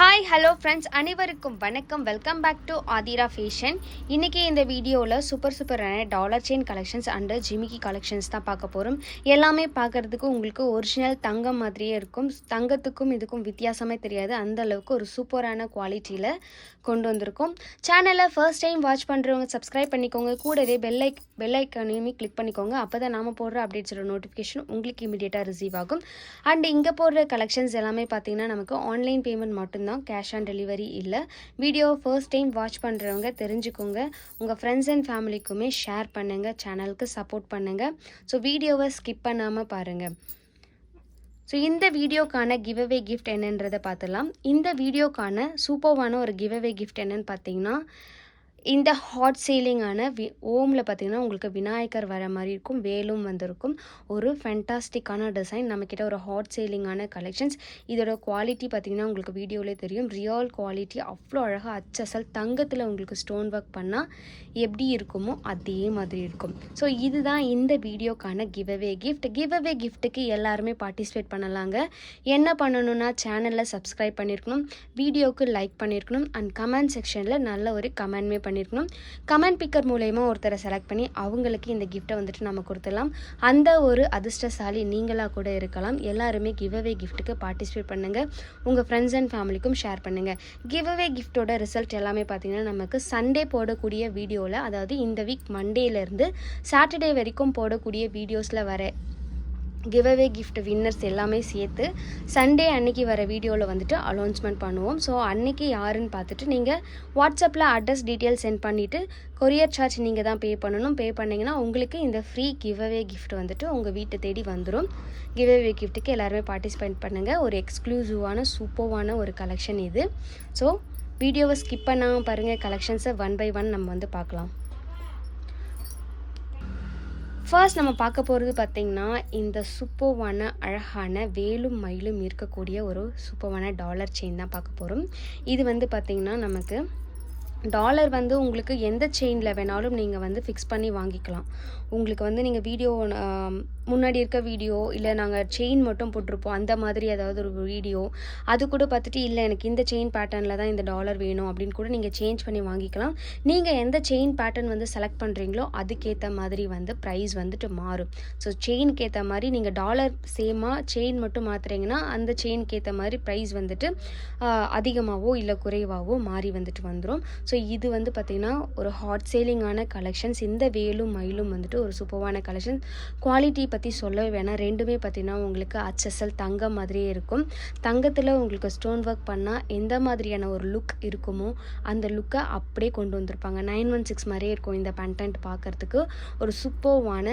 Hi hello friends அனைவருக்கும் வணக்கம். Welcome back to Aathira fashion இன்றைக்கி இந்த வீடியோவில் சூப்பர் சூப்பரான டாலர் செயின் கலெக்ஷன்ஸ் அண்டு ஜிமிக்கி கலெக்ஷன்ஸ் தான் பார்க்க போகிறோம் எல்லாமே பார்க்குறதுக்கு உங்களுக்கு ஒரிஜினல் தங்கம் மாதிரியே இருக்கும். தங்கத்துக்கும் இதுக்கும் வித்தியாசமே தெரியாது. அந்த அளவுக்கு ஒரு சூப்பரான குவாலிட்டியில் கொண்டு வந்திருக்கோம். சேனலை ஃபர்ஸ்ட் டைம் வாட்ச் பண்ணுறவங்க சப்ஸ்கிரைப் பண்ணிக்கோங்க. கூடவே பெல் பெல் ஐக்கானையுமே கிளிக் பண்ணிக்கோங்க. அப்போ தான் நாம் போடுற அப்டேட்ஸோட நோட்டிஃபிகேஷன் உங்களுக்கு இமீடியட்டாக ரிசீவ் ஆகும். அண்ட் இங்கே போடுற கலெக்ஷன்ஸ் எல்லாமே பார்த்தீங்கன்னா நமக்கு ஆன்லைன் பேமெண்ட் மட்டும்தான் கேஷ் ஆன் டெலிவரி இல்லை. வீடியோ ஃபர்ஸ்ட் டைம் வாட்ச் பண்ணுறவங்க தெரிஞ்சுக்கோங்க. உங்கள் ஃப்ரெண்ட்ஸ் அண்ட் ஃபேமிலிக்குமே ஷேர் பண்ணுங்கள் சேனலுக்கு சப்போர்ட் பண்ணுங்கள் ஸோ வீடியோவை ஸ்கிப் பண்ணாமல் பாருங்கள் ஸோ இந்த வீடியோக்கான கிவ்அவே கிஃப்ட் என்னன்றதை பார்த்துலாம் இந்த வீடியோக்கான சூப்பர்வான ஒரு கிவ்அவே கிஃப்ட் என்னன்னு பார்த்தீங்கன்னா இந்த ஹாட் சீலிங்கான வி ஓமில் பார்த்தீங்கன்னா உங்களுக்கு விநாயகர் வர மாதிரி இருக்கும் வேலும் வந்திருக்கும். ஒரு ஃபென்டாஸ்டிக்கான டிசைன் நம்மக்கிட்ட ஒரு ஹாட் சீலிங்கான கலெக்ஷன்ஸ் இதோட குவாலிட்டி பார்த்தீங்கன்னா உங்களுக்கு வீடியோவிலே தெரியும். ரியல் குவாலிட்டி அவ்வளோ அழகாக அச்சசல் தங்கத்தில் உங்களுக்கு ஸ்டோன் ஒர்க் பண்ணால் எப்படி இருக்குமோ அதே மாதிரி இருக்கும். ஸோ இதுதான் இந்த வீடியோக்கான கிவ்அவே கிஃப்ட் கிவ்அவே கிஃப்ட்டுக்கு எல்லாருமே பார்ட்டிசிபேட் பண்ணலாங்க. என்ன பண்ணணும்னா சேனலில் சப்ஸ்கிரைப் பண்ணியிருக்கணும் வீடியோவுக்கு லைக் பண்ணியிருக்கணும் அண்ட் கமெண்ட் செக்ஷனில் நல்ல ஒரு கமெண்ட்மே பண்ணியிருக்கணும் கமெண்ட் பிக்கர் மூலயமா ஒருத்தரை செலக்ட் பண்ணி அவங்களுக்கு இந்த கிஃப்ட்டை வந்துட்டு நம்ம கொடுத்துடலாம். அந்த ஒரு அதிர்ஷ்டசாலி நீங்களாக கூட இருக்கலாம். எல்லாருமே கிவ்அவே கிஃப்ட்டுக்கு பார்ட்டிசிபேட் பண்ணுங்கள் உங்கள் ஃப்ரெண்ட்ஸ் அண்ட் ஃபேமிலிக்கும் ஷேர் பண்ணுங்கள் கிவ்அவே கிஃப்ட்டோட ரிசல்ட் எல்லாமே பார்த்தீங்கன்னா நமக்கு சண்டே போடக்கூடிய வீடியோவில் அதாவது இந்த வீக் மண்டேலேருந்து சாட்டர்டே வரைக்கும் போடக்கூடிய வீடியோஸில் வர கிவ்அவே கிஃப்ட் வின்னர்ஸ் எல்லாமே சேர்த்து சண்டே அன்னைக்கு வர வீடியோவில் வந்துட்டு அனௌன்ஸ்மெண்ட் பண்ணுவோம். ஸோ அன்னைக்கு யாருன்னு பார்த்துட்டு நீங்கள் வாட்ஸ்அப்பில் அட்ரஸ் டீட்டெயில் சென்ட் பண்ணிவிட்டு கொரியர் சார்ஜ் நீங்கள் தான் பே பண்ணணும். பே பண்ணிங்கன்னா உங்களுக்கு இந்த ஃப்ரீ கிவ்அவே கிஃப்ட் வந்துட்டு உங்கள் வீட்டை தேடி வந்துடும் கிவ்அவே கிஃப்ட்டுக்கு எல்லாருமே பார்ட்டிசிபேட் பண்ணுங்கள் ஒரு எக்ஸ்க்ளூசிவான சூப்பர்வான ஒரு கலெக்ஷன் இது. ஸோ வீடியோவை ஸ்கிப் பண்ணாமல் பாருங்கள் கலெக்ஷன்ஸை ஒன் பை ஒன் நம்ம வந்து பார்க்கலாம். ஃபர்ஸ்ட் நம்ம பார்க்க போகிறது பார்த்திங்கன்னா இந்த சூப்பர்வான அழகான வேலும் மயிலும் இருக்கக்கூடிய ஒரு சூப்பர்வான டாலர் செயின் தான் பார்க்க போகிறோம் இது வந்து பார்த்திங்கன்னா நமக்கு டாலர் வந்து உங்களுக்கு எந்த செயினில் வேணாலும் நீங்கள் வந்து ஃபிக்ஸ் பண்ணி வாங்கிக்கலாம். உங்களுக்கு வந்து நீங்கள் வீடியோ முன்னாடி இருக்க வீடியோ இல்லை நாங்கள் செயின் மட்டும் போட்டிருப்போம். அந்த மாதிரி ஏதாவது ஒரு வீடியோ அது கூட பார்த்துட்டு இல்லை எனக்கு இந்த செயின் பேட்டர்னில் தான் இந்த டாலர் வேணும் அப்படின்னு கூட நீங்கள் சேஞ்ச் பண்ணி வாங்கிக்கலாம். நீங்கள் எந்த செயின் பேட்டர்ன் வந்து செலக்ட் பண்ணுறீங்களோ அதுக்கேற்ற மாதிரி வந்து ப்ரைஸ் வந்துட்டு மாறும். ஸோ செயினுக்கு ஏற்ற மாதிரி நீங்கள் டாலர் சேமாக செயின் மட்டும் மாற்றுறீங்கன்னா அந்த செயினுக்கு ஏற்ற மாதிரி ப்ரைஸ் வந்துட்டு அதிகமாகவோ இல்லை குறைவாகவோ மாறி வந்துட்டு வந்துடும் ஸோ இது வந்து பார்த்திங்கன்னா ஒரு ஹாட் சேலிங்கான கலெக்ஷன்ஸ் இந்த வேலும் மயிலும் வந்துட்டு ஒரு சூப்பர்வான கலெக்ஷன் குவாலிட்டி பற்றி சொல்லவே வேணாம். ரெண்டுமே பார்த்திங்கன்னா உங்களுக்கு அச்சசல் தங்கம் மாதிரியே இருக்கும். தங்கத்தில் உங்களுக்கு ஸ்டோன் ஒர்க் பண்ணால் எந்த மாதிரியான ஒரு லுக் இருக்குமோ அந்த லுக்கை அப்படியே கொண்டு வந்திருப்பாங்க. நைன் ஒன் சிக்ஸ் மாதிரியே இருக்கும் இந்த பண்டன்ட் பார்க்குறதுக்கு ஒரு சூப்பர்வான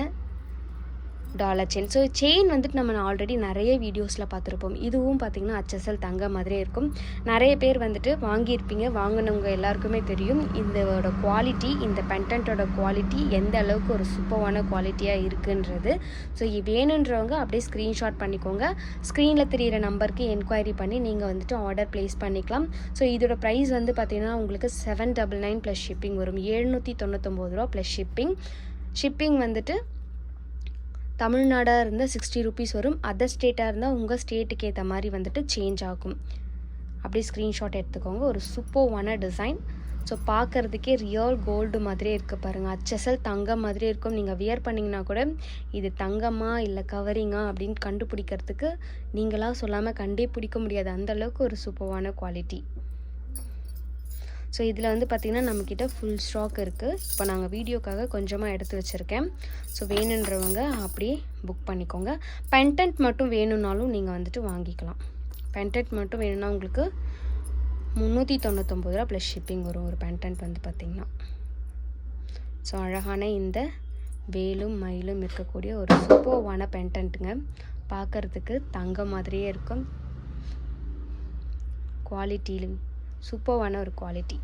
டாலர் செயின். ஸோ செயின் வந்துட்டு நம்ம ஆல்ரெடி நிறைய வீடியோஸில் பார்த்துருப்போம். இதுவும் பார்த்திங்கன்னா அச்சசல் தங்க மாதிரியே இருக்கும். நிறைய பேர் வந்துட்டு வாங்கியிருப்பீங்க. வாங்கினவங்க எல்லாருக்குமே தெரியும். இதோட குவாலிட்டி இந்த பென்டன்ட்டோட குவாலிட்டி எந்த அளவுக்கு ஒரு சூப்பரான குவாலிட்டியாக இருக்குன்றது. ஸோ வேணுன்றவங்க அப்படியே ஸ்க்ரீன்ஷாட் பண்ணிக்கோங்க. ஸ்க்ரீனில் தெரிகிற நம்பருக்கு என்கொயரி பண்ணி நீங்கள் வந்துட்டு ஆர்டர் ப்ளேஸ் பண்ணிக்கலாம். ஸோ இதோட ப்ரைஸ் வந்து பார்த்திங்கன்னா உங்களுக்கு seven double nine plus shipping வரும். எழுநூற்றி தொண்ணூத்தொம்பது ரூபா ப்ளஸ் ஷிப்பிங் ஷிப்பிங் வந்துட்டு தமிழ்நாடாக இருந்தால் சிக்ஸ்டி ருபீஸ் வரும். அதர் ஸ்டேட்டாக இருந்தால் உங்கள் ஸ்டேட்டுக்கு ஏற்ற மாதிரி வந்துட்டு சேஞ்ச் ஆகும். அப்படியே ஸ்க்ரீன்ஷாட் எடுத்துக்கோங்க. ஒரு சூப்பர்வான டிசைன் ஸோ பார்க்குறதுக்கே ரியல் கோல்டு மாதிரியே இருக்குது பாருங்கள் அச்சசல் தங்கம் மாதிரியே இருக்கும். நீங்கள் வியர் பண்ணிங்கன்னா கூட இது தங்கமா இல்லை கவரிங்கா அப்படின்னு கண்டுபிடிக்கிறதுக்கு நீங்களாக சொல்லாமல் கண்டே பிடிக்க முடியாது. அந்தளவுக்கு ஒரு சூப்பர்வான குவாலிட்டி ஸோ இதில் வந்து பார்த்திங்கன்னா நம்மக்கிட்ட ஃபுல் ஸ்டாக் இருக்குது இப்போ நாங்கள் வீடியோக்காக கொஞ்சமாக எடுத்து வச்சுருக்கேன். ஸோ வேணுன்றவங்க அப்படியே புக் பண்ணிக்கோங்க. பென்டென்ட் மட்டும் வேணும்னாலும் நீங்கள் வந்துட்டு வாங்கிக்கலாம். பென்டென்ட் மட்டும் வேணும்னா உங்களுக்கு முந்நூற்றி தொண்ணூத்தொம்பது ரூபா ப்ளஸ் ஷிப்பிங் வரும் ஒரு பென்டென்ட் வந்து பார்த்திங்கன்னா ஸோ அழகான இந்த வேலும் மயிலும் இருக்கக்கூடிய ஒரு சூப்பர்வான பென்டென்ட்டுங்க பார்க்குறதுக்கு தங்க மாதிரியே இருக்கும். குவாலிட்டியிலும் சூப்பர்வான ஒரு குவாலிட்டி.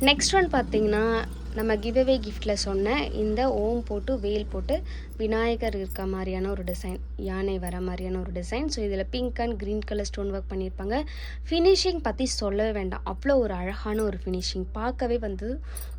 நெக்ஸ்ட் ஒன் பார்த்தீங்கன்னா நம்ம கிவ்அவே கிஃப்டில் சொன்ன இந்த ஓம் போட்டு வேல் போட்டு விநாயகர் இருக்க மாதிரியான ஒரு டிசைன் யானை வர மாதிரியான ஒரு டிசைன் ஸோ இதில் pink and green colour stone work பண்ணியிருப்பாங்க. ஃபினிஷிங் பற்றி சொல்லவே வேண்டாம். அவ்வளோ ஒரு அழகான ஒரு ஃபினிஷிங் பார்க்கவே வந்து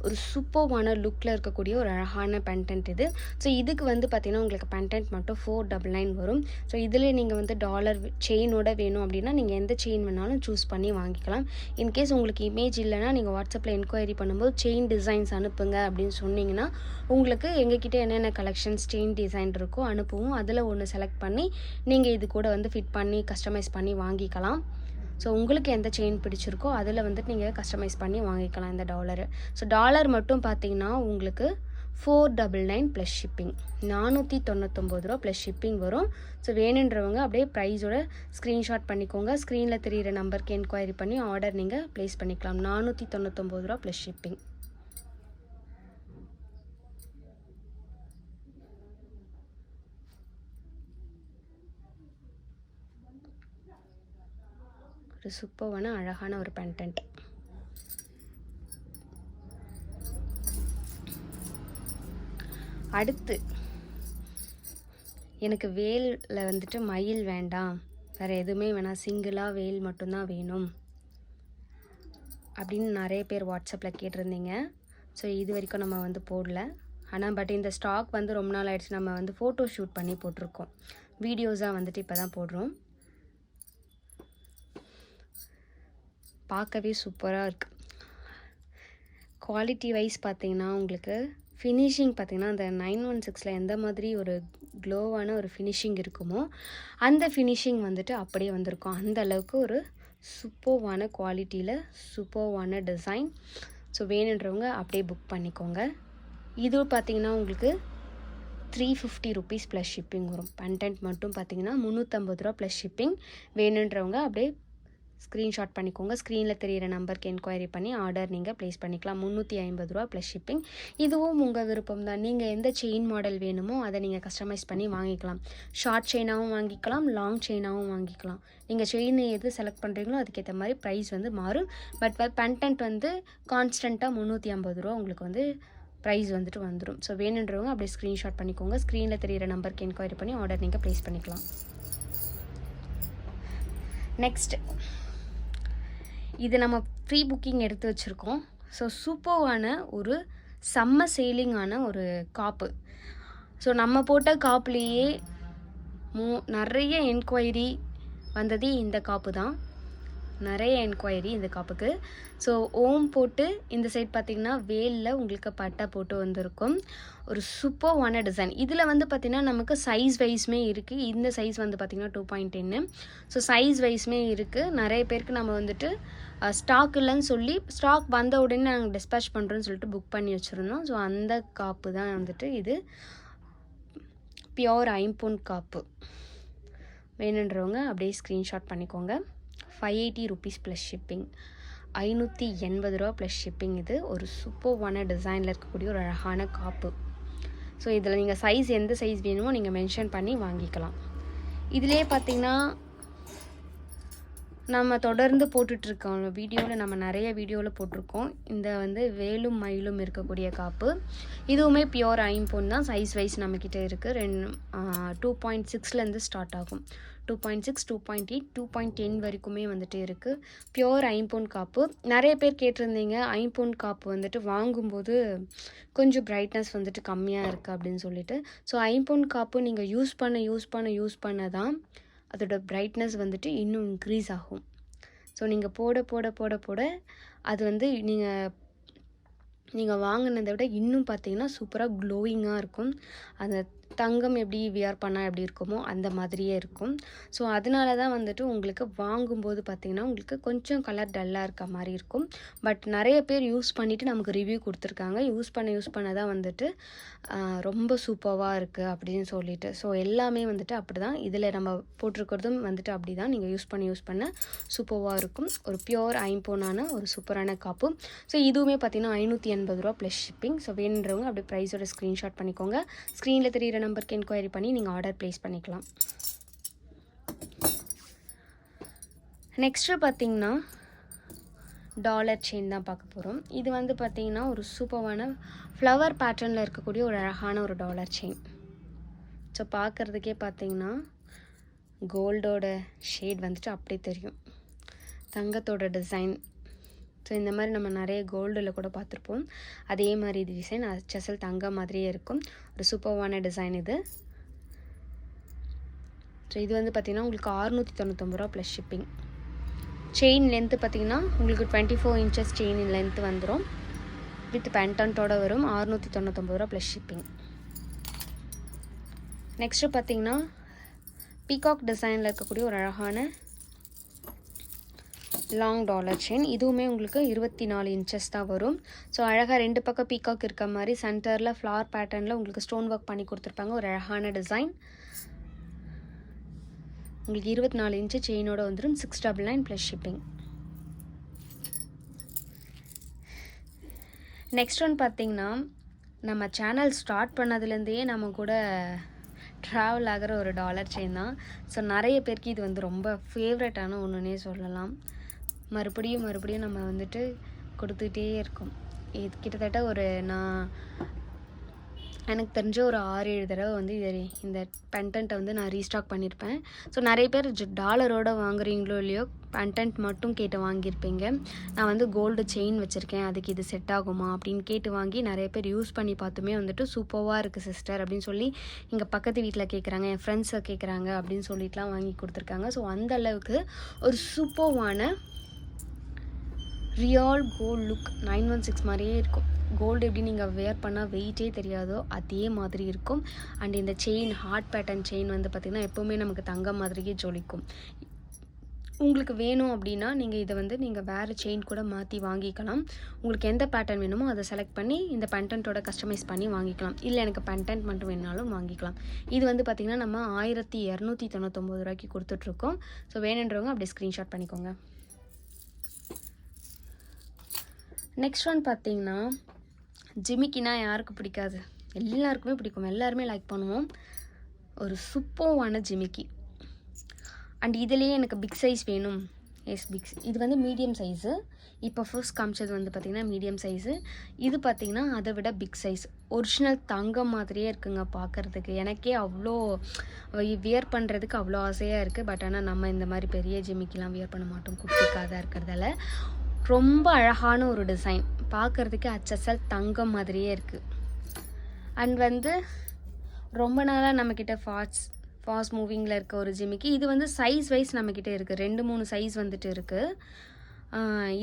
ஒரு சூப்பர்வான லுக்கில் இருக்கக்கூடிய ஒரு அழகான பென்டென்ட் இது. ஸோ இதுக்கு வந்து பார்த்திங்கன்னா உங்களுக்கு பென்டென்ட் மட்டும் ஃபோர் டபுள் நைன் வரும். ஸோ இதில் நீங்கள் வந்து டாலர் செயினோட வேணும் அப்படின்னா நீங்கள் எந்த செயின் வேணாலும் சூஸ் பண்ணி வாங்கிக்கலாம். இன்கேஸ் உங்களுக்கு இமேஜ் இல்லைன்னா நீங்கள் வாட்ஸ்அப்பில் என்கொயரி பண்ணும்போது செயின் டிசைன்ஸ் அனுப்புங்க அப்படின்னு சொன்னீங்கன்னா உங்களுக்கு எங்ககிட்ட என்னென்ன கலெக்ஷன்ஸ் செயின் டிசைன் இருக்கோ அனுப்புவோம் அதில் ஒன்று செலக்ட் பண்ணி நீங்கள் இது கூட வந்து ஃபிட் பண்ணி கஸ்டமைஸ் பண்ணி வாங்கிக்கலாம். ஸோ உங்களுக்கு எந்த செயின் பிடிச்சிருக்கோ அதில் வந்துட்டு நீங்கள் கஸ்டமைஸ் பண்ணி வாங்கிக்கலாம் இந்த டாலரு ஸோ டாலர் மட்டும் பார்த்தீங்கன்னா உங்களுக்கு four double nine plus shipping நானூற்றி தொண்ணூத்தொம்பது ரூபா ப்ளஸ் ஷிப்பிங் வரும். ஸோ வேணுன்றவங்க அப்படியே ப்ரைஸோட ஸ்க்ரீன்ஷாட் பண்ணிக்கோங்க. ஸ்க்ரீனில் தெரியிற நம்பருக்கு என்கொயரி பண்ணி ஆர்டர் நீங்கள் ப்ளேஸ் பண்ணிக்கலாம். நானூற்றி தொண்ணூத்தொம்பது ரூபா ப்ளஸ் ஷிப்பிங் ஒரு சூப்பரான அழகான ஒரு பென்டென்ட் அடுத்து எனக்கு வேலில் வந்துட்டு மயில் வேண்டாம். வேறு எதுவுமே வேணாம். சிங்கிளாக வேல் மட்டும்தான் வேணும். அப்படின்னு நிறைய பேர் வாட்ஸ்அப்பில் கேட்டிருந்தீங்க. ஸோ இது வரைக்கும் நம்ம வந்து போடல. ஆனால் பட் இந்த ஸ்டாக் வந்து ரொம்ப நாள் ஆகிடுச்சு நம்ம வந்து ஃபோட்டோ ஷூட் பண்ணி போட்டிருக்கோம். வீடியோஸாக வந்துட்டு இப்போ தான் போடுறோம். பார்க்கவே சூப்பராக இருக்குது குவாலிட்டி வைஸ் பார்த்தீங்கன்னா உங்களுக்கு ஃபினிஷிங் பார்த்தீங்கன்னா அந்த நைன் ஒன் சிக்ஸில் எந்த மாதிரி ஒரு க்ளோவான ஒரு ஃபினிஷிங் இருக்குமோ அந்த ஃபினிஷிங் வந்துட்டு அப்படியே வந்திருக்கும். அந்த அளவுக்கு ஒரு சூப்பர்வான குவாலிட்டியில் சூப்பர்வான டிசைன் ஸோ வேணுன்றவங்க அப்படியே புக் பண்ணிக்கோங்க. இது பார்த்திங்கன்னா உங்களுக்கு three fifty rupees plus shipping வரும். கண்டென்ட் மட்டும் பார்த்தீங்கன்னா முந்நூற்றம்பது ரூபா ப்ளஸ் ஷிப்பிங் வேணுன்றவங்க அப்படியே ஸ்க்ரீன்ஷாட் பண்ணிக்கோங்க. ஸ்க்ரீனில் தெரிகிற நம்பருக்கு என்கொயரி பண்ணி ஆர்டர் நீங்கள் ப்ளேஸ் பண்ணிக்கலாம். முந்நூற்றி ஐம்பது ரூபா ப்ளஸ் ஷிப்பிங் இதுவும் உங்கள் விருப்பம் தான் நீங்கள் எந்த செயின் மாடல் வேணுமோ அதை நீங்கள் கஸ்டமைஸ் பண்ணி வாங்கிக்கலாம். ஷார்ட் செயினாகவும் வாங்கிக்கலாம். லாங் செயினாகவும் வாங்கிக்கலாம். நீங்கள் செயின் எது செலக்ட் பண்ணுறீங்களோ அதுக்கேற்ற மாதிரி ப்ரைஸ் வந்து மாறும். பட் கண்டென்ட் வந்து கான்ஸ்டண்ட்டாக முந்நூற்றி ஐம்பது ரூபா உங்களுக்கு வந்து ப்ரைஸ் வந்துட்டு வந்துடும் ஸோ வேணுன்றவங்க அப்படியே ஸ்க்ரீன்ஷாட் பண்ணிக்கோங்க. ஸ்க்ரீனில் தெரிகிற நம்பருக்கு என்கொயரி பண்ணி ஆர்டர் நீங்கள் ப்ளேஸ் பண்ணிக்கலாம். நெக்ஸ்ட் இது நம்ம ப்ரீ புக்கிங் எடுத்து வச்சுருக்கோம். ஸோ சூப்பர்வான ஒரு செம்ம சேலிங்கான ஒரு காப்பு. ஸோ நம்ம போட்ட காப்புலேயே மோ நிறைய என்கொயரி வந்தது இந்த காப்பு தான். நிறைய என்கொயரி இந்த காப்புக்கு ஸோ ஓம் போட்டு இந்த சைட் பார்த்திங்கன்னா வேலில் உங்களுக்கு பட்டை போட்டு வந்திருக்கும். ஒரு சூப்பர்வான டிசைன் இதில் வந்து பார்த்திங்கன்னா நமக்கு சைஸ் வைஸ்மே இருக்குது இந்த சைஸ் வந்து பார்த்திங்கன்னா டூ பாயிண்ட் டென்னு ஸோ சைஸ் வைஸ்மே இருக்குது நிறைய பேருக்கு நம்ம வந்துட்டு ஸ்டாக் இல்லைன்னு சொல்லி ஸ்டாக் வந்த உடனே நாங்கள் டிஸ்பேச் பண்ணுறோன்னு சொல்லிட்டு புக் பண்ணி வச்சுருந்தோம். ஸோ அந்த காப்பு தான் வந்துட்டு இது. பியோர் ஐம்பூன் காப்பு வேணுன்றவங்க அப்படியே ஸ்க்ரீன்ஷாட் பண்ணிக்கோங்க. Five eighty rupees plus shipping ஐநூற்றி எண்பது ரூபா ப்ளஸ் ஷிப்பிங் இது. ஒரு சூப்பர்வான டிசைனில் இருக்கக்கூடிய ஒரு அழகான காப்பு. ஸோ இதில் நீங்கள் சைஸ் எந்த சைஸ் வேணுமோ நீங்கள் மென்ஷன் பண்ணி வாங்கிக்கலாம். இதிலே பார்த்தீங்கன்னா நம்ம தொடர்ந்து போட்டுட்ருக்கோம் வீடியோவில் நம்ம நிறைய வீடியோவில் போட்டிருக்கோம். இந்த வந்து வேலும் மயிலும் இருக்கக்கூடிய காப்பு. இதுவுமே பியோர் ஐம்பொன் தான். சைஸ் வைஸ் நம்மக்கிட்ட இருக்குது ரெண்டு டூ பாயிண்ட் சிக்ஸ்லேருந்து ஸ்டார்ட் ஆகும். Two point six two point eight two point ten வரைக்குமே வந்துட்டு இருக்குது பியோர் ஐம்பொன் காப்பு. நிறைய பேர் கேட்டிருந்தீங்க ஐம்பொன் காப்பு வந்துட்டு வாங்கும்போது கொஞ்சம் பிரைட்னஸ் வந்துட்டு கம்மியாக இருக்குது அப்படின்னு சொல்லிட்டு. ஸோ ஐம்பொன் காப்பு நீங்கள் யூஸ் பண்ண யூஸ் பண்ண யூஸ் பண்ண தான் அதோட பிரைட்னஸ் வந்துட்டு இன்னும் இன்க்ரீஸ் ஆகும். ஸோ நீங்கள் போட போட போட போட அது வந்து நீங்கள் நீங்கள் வாங்கினதை விட இன்னும் பார்த்தீங்கன்னா சூப்பராக க்ளோயிங்காக இருக்கும். அந்த தங்கம் எப்படி வியர் பண்ணால் எப்படி இருக்குமோ அந்த மாதிரியே இருக்கும். ஸோ அதனால தான் வந்துட்டு உங்களுக்கு வாங்கும்போது பார்த்திங்கன்னா உங்களுக்கு கொஞ்சம் கலர் டல்லாக இருக்க மாதிரி இருக்கும். பட் நிறைய பேர் யூஸ் பண்ணிவிட்டு நமக்கு ரிவ்யூ கொடுத்துருக்காங்க. யூஸ் பண்ண யூஸ் பண்ண தான் வந்துட்டு ரொம்ப சூப்பராக இருக்குது அப்படின்னு சொல்லிட்டு. ஸோ எல்லாமே வந்துட்டு அப்படி தான் இதில் நம்ம போட்டிருக்கிறதும் வந்துட்டு அப்படி தான் நீங்கள் யூஸ் பண்ண யூஸ் பண்ண சூப்பராக இருக்கும். ஒரு பியோர் ஐம்போனான ஒரு சூப்பரான காப்பு ஸோ இதுவுமே பார்த்திங்கன்னா ஐநூற்றி எண்பது ரூபா ப்ளஸ் ஷிப்பிங் ஸோ வேணுன்றவங்க அப்படியே ப்ரைஸோட ஸ்க்ரீன்ஷாட் பண்ணிக்கோங்க. ஸ்க்ரீனில் தெரியிற நம்பருக்கு என்கொயரி பண்ணி நீங்கள் ஆர்டர் ப்ளேஸ் பண்ணிக்கலாம். நெக்ஸ்ட்டு பார்த்தீங்கன்னா டாலர் செயின் தான் பார்க்க போகிறோம் இது வந்து பார்த்திங்கன்னா ஒரு சூப்பரான ஃப்ளவர் பேட்டர்னில் இருக்கக்கூடிய ஒரு அழகான ஒரு டாலர் செயின் ஸோ பார்க்குறதுக்கே பார்த்தீங்கன்னா கோல்டோட ஷேட் வந்துட்டு அப்படியே தெரியும். தங்கத்தோட டிசைன் ஸோ இந்த மாதிரி நம்ம நிறைய கோல்டில் கூட பார்த்துருப்போம். அதே மாதிரி இது டிசைன் செசல் தங்க மாதிரியே இருக்கும். ஒரு சூப்பர்வான டிசைன் இது. ஸோ இது வந்து பார்த்திங்கன்னா உங்களுக்கு அறுநூற்றி தொண்ணூத்தொம்பது ரூபா ப்ளஸ் ஷிப்பிங் செயின் லென்த்து பார்த்திங்கன்னா உங்களுக்கு twenty four inches chain length வந்துடும் வித் பேண்டன்ட்டோட வரும். அறுநூற்றி தொண்ணூத்தொம்பது ரூபா ப்ளஸ் ஷிப்பிங் நெக்ஸ்ட்டு பார்த்திங்கன்னா பீகாக் டிசைனில் இருக்கக்கூடிய ஒரு அழகான லாங் டாலர் செயின் இதுவுமே உங்களுக்கு இருபத்தி நாலு இன்ச்சஸ் தான் வரும். ஸோ அழகாக ரெண்டு பக்கம் பீகாக் இருக்க மாதிரி சென்டரில் ஃப்ளார் பேட்டர்னில் உங்களுக்கு ஸ்டோன் ஒர்க் பண்ணி கொடுத்துருப்பாங்க. ஒரு அழகான டிசைன் உங்களுக்கு இருபத்தி நாலு இன்ச்சு செயினோட வந்துடும் six double nine plus shipping next one பார்த்தீங்கன்னா நம்ம சேனல் ஸ்டார்ட் பண்ணதுலேருந்தே நம்ம கூட ட்ராவல் ஆகிற ஒரு டாலர் செயின் தான். ஸோ நிறைய பேருக்கு இது வந்து ரொம்ப ஃபேவரட்டான ஒன்றுனே சொல்லலாம். மறுபடியும் மறுபடியும் நம்ம வந்துட்டு கொடுத்துக்கிட்டே இருக்கோம். இது கிட்டத்தட்ட ஒரு நான் எனக்கு தெரிஞ்ச ஒரு ஆறு ஏழு தடவை வந்து இது இந்த பென்டென்ட்டை வந்து நான் ரீஸ்டாக் பண்ணியிருப்பேன் ஸோ நிறைய பேர் டாலரோட வாங்குறீங்களோ இல்லையோ பென்டென்ட் மட்டும் கேட்டு வாங்கியிருப்பீங்க. நான் வந்து கோல்டு செயின் வச்சுருக்கேன். அதுக்கு இது செட் ஆகுமா அப்படின்னு கேட்டு வாங்கி நிறைய பேர் யூஸ் பண்ணி பார்த்துமே வந்துட்டு சூப்பராக இருக்குது சிஸ்டர் அப்படின்னு சொல்லி இங்கே பக்கத்து வீட்டில் கேட்குறாங்க என் ஃப்ரெண்ட்ஸை கேட்குறாங்க அப்படின்னு சொல்லிட்டுலாம் வாங்கி கொடுத்துருக்காங்க. ஸோ அந்த அளவுக்கு ஒரு சூப்பர்வான real gold look nine one six மாதிரியே இருக்கும். கோல்டு எப்படி நீங்கள் வேர் பண்ணால் வெயிட்டே தெரியாதோ அதே மாதிரி இருக்கும். அண்ட் இந்த செயின் ஹார்ட் பேட்டர்ன் செயின் வந்து பார்த்திங்கன்னா எப்போவுமே நமக்கு தங்கம் மாதிரியே ஜொலிக்கும். உங்களுக்கு வேணும் அப்படின்னா நீங்கள் இதை வந்து நீங்கள் வேறு செயின் கூட மாற்றி வாங்கிக்கலாம். உங்களுக்கு எந்த பேட்டர்ன் வேணுமோ அதை செலக்ட் பண்ணி இந்த பென்டென்ட்டோட கஸ்டமைஸ் பண்ணி வாங்கிக்கலாம். இல்லை எனக்கு பென்டென்ட் மட்டும் வேணாலும் வாங்கிக்கலாம். இது வந்து பார்த்திங்கன்னா நம்ம ஆயிரத்தி இரநூத்தி தொண்ணூத்தொம்பது ரூபாய்க்கு கொடுத்துட்ருக்கோம் ஸோ வேணுன்றவங்க அப்படியே ஸ்க்ரீன்ஷாட் பண்ணிக்கோங்க. நெக்ஸ்ட் ஒன் பார்த்தீங்கன்னா ஜிமிக்கினா யாருக்கு பிடிக்காது? எல்லாருக்குமே பிடிக்கும். எல்லாருமே லைக் பண்ணுவோம். ஒரு சூப்பர்வான ஜிமிக்கி. அண்ட் இதுலேயே எனக்கு பிக் சைஸ் வேணும். எஸ் பிக்ஸ் இது வந்து மீடியம் சைஸு இப்போ ஃபர்ஸ்ட் காமிச்சது வந்து பார்த்திங்கன்னா மீடியம் சைஸு இது பார்த்திங்கன்னா அதை விட பிக் சைஸ் ஒரிஜினல் தங்கம் மாதிரியே இருக்குங்க பார்க்குறதுக்கு. எனக்கே அவ்வளோ வியர் பண்ணுறதுக்கு அவ்வளோ ஆசையாக இருக்குது பட் ஆனால் நம்ம இந்த மாதிரி பெரிய ஜிமிக்கிலாம் வியர் பண்ண மாட்டோம். குட்டிக்காக இருக்கிறதால. ரொம்ப அழகான ஒரு டிசைன் பார்க்குறதுக்கு அச்சசல் தங்கம் மாதிரியே இருக்குது அண்ட் வந்து ரொம்ப நாளாக நம்மக்கிட்ட ஃபாஸ்ட் ஃபாஸ்ட் மூவிங்கில் இருக்க ஒரு ஜிமிக்கு இது வந்து சைஸ் வைஸ் நம்மக்கிட்ட இருக்குது ரெண்டு மூணு சைஸ் வந்துட்டு இருக்குது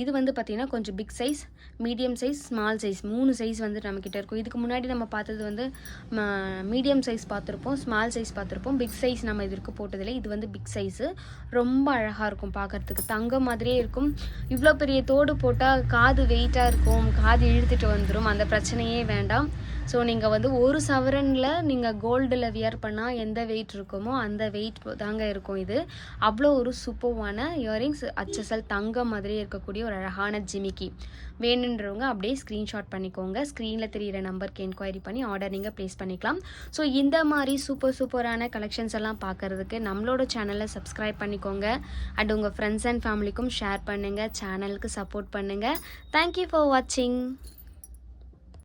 இது வந்து பார்த்திங்கன்னா கொஞ்சம் big size medium size small size மூணு சைஸ் வந்து நம்மக்கிட்ட இருக்கும். இதுக்கு முன்னாடி நம்ம பார்த்தது வந்து மீடியம் சைஸ் பார்த்துருப்போம் ஸ்மால் சைஸ் பார்த்துருப்போம். பிக் சைஸ் நம்ம இதற்கு போட்டதில்லை. இது வந்து பிக் சைஸு ரொம்ப அழகாக இருக்கும் பார்க்குறதுக்கு. தங்கம் மாதிரியே இருக்கும். இவ்வளோ பெரிய தோடு போட்டால் காது வெயிட்டாக இருக்கும். காது இழுத்துட்டு வந்துடும் அந்த பிரச்சனையே வேண்டாம். ஸோ நீங்கள் வந்து ஒரு சவரனில் நீங்கள் கோல்டில் வியர் பண்ணால் எந்த வெயிட் இருக்குமோ அந்த வெயிட் தாங்க இருக்கும் இது. அவ்வளோ ஒரு சூப்பர்வான இயரிங்ஸ் அச்சசல் தங்கம் மாதிரி இருக்கக்கூடிய ஒரு அழகான ஜிமிக்கி. வேணுன்றவங்க அப்படியே ஸ்க்ரீன்ஷாட் பண்ணிக்கோங்க. ஸ்க்ரீனில் தெரிகிற நம்பருக்கு என்கொயரி பண்ணி ஆர்டர் நீங்கள் ப்ளேஸ் பண்ணிக்கலாம். ஸோ இந்த மாதிரி சூப்பர் சூப்பரான கலெக்ஷன்ஸ் எல்லாம் பார்க்குறதுக்கு நம்மளோட சேனலை சப்ஸ்கிரைப் பண்ணிக்கோங்க. அண்ட் உங்கள் ஃப்ரெண்ட்ஸ் அண்ட் ஃபேமிலிக்கும் ஷேர் பண்ணுங்கள் சேனலுக்கு சப்போர்ட் பண்ணுங்கள் தேங்க்யூ ஃபார் வாட்சிங்